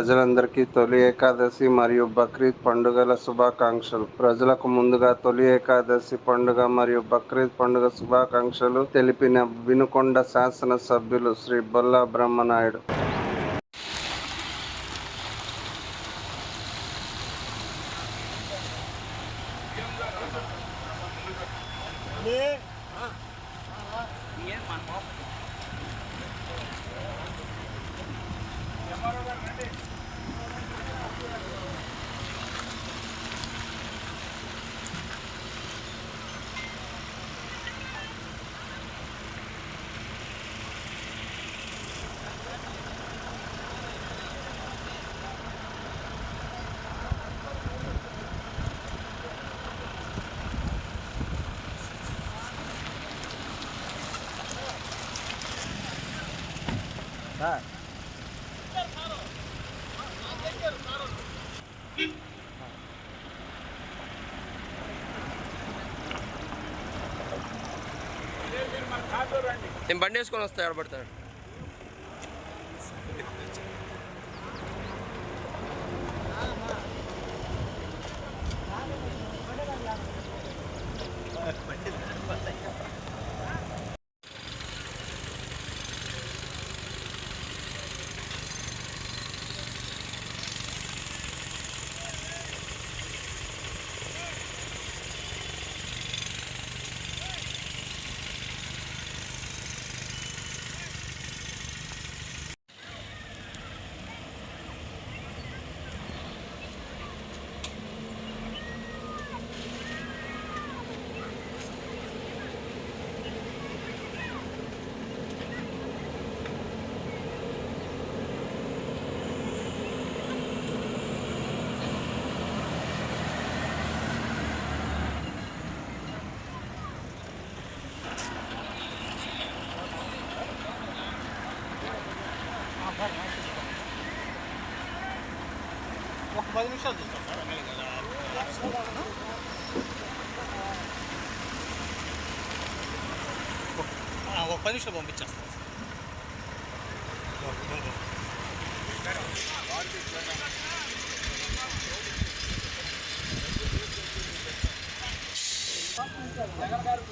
ప్రజలందరికీ తొలి ఏకాదశి మరియు బక్రీద్ పండుగల శుభాకాంక్షలు ప్రజలకు ముందుగా తొలి ఏకాదశి పండుగ మరియు బక్రీద్ పండుగ శుభాకాంక్షలు తెలిపిన వినుకొండ శాసన సభ్యులు శ్రీ బొల్లా బ్రహ్మనాయుడు నేను బండి వేసుకొని వస్తా పడతాడు ఒక పది నిమిషాలు చూస్తాం సార్ ఎమ్మెల్యే ఒక పది నిమిషాలు పంపించేస్తాం. సార్ ఓకే, గారు